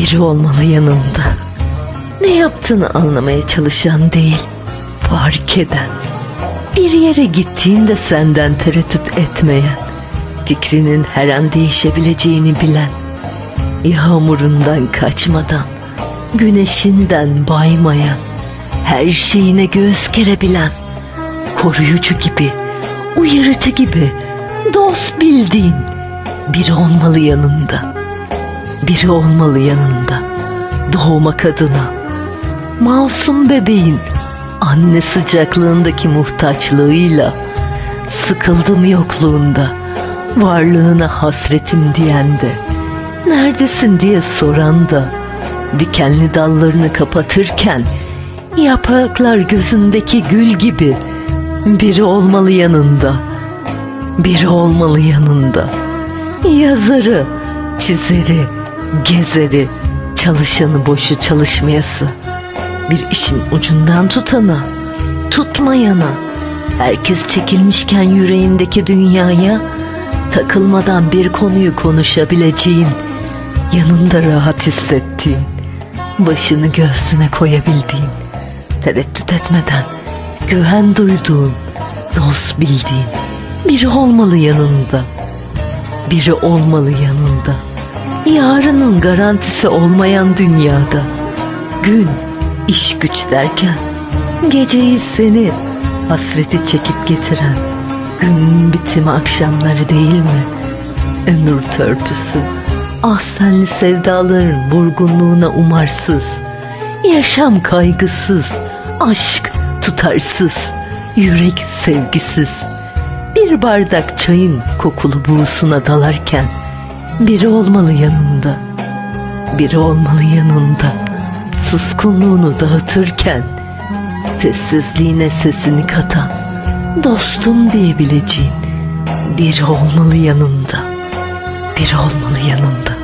Biri olmalı yanında. Ne yaptığını anlamaya çalışan değil, fark eden. Bir yere gittiğinde senden tereddüt etmeyen, fikrinin her an değişebileceğini bilen, yağmurundan kaçmadan, güneşinden baymayan, her şeyine göğüs gerebilen, koruyucu gibi, uyarıcı gibi, dost bildiğin biri olmalı yanında. Biri olmalı yanında. Doğmak adına. Masum bebeğin anne sıcaklığındaki muhtaçlığıyla sıkıldım yokluğunda varlığına hasretim diyen de neredesin diye soran da dikenli dallarını kapatırken yapraklar gözündeki gül gibi biri olmalı yanında biri olmalı yanında yazarı çizeri gezeri çalışanı boşu çalışmayası. Bir işin ucundan tutana tutmayana. Herkes çekilmişken yüreğindeki dünyaya takılmadan bir konuyu konuşabileceğin yanında rahat hissettiğin başını göğsüne koyabildiğin tereddüt etmeden güven duyduğun dost bildiğin biri olmalı yanında. Biri olmalı yanında yarının garantisi olmayan dünyada gün iş güç derken geceyi seni hasreti çekip getiren gün bitimi akşamları değil mi? Ömür törpüsü ah senli sevdaların vurgunluğuna umarsız yaşam kaygısız aşk tutarsız yürek sevgisiz bir bardak çayın kokulu buğusuna dalarken biri olmalı yanında. Biri olmalı yanında. Suskunluğunu dağıtırken sessizliğine sesini katan dostum diyebileceğin biri olmalı yanında. Biri olmalı yanında.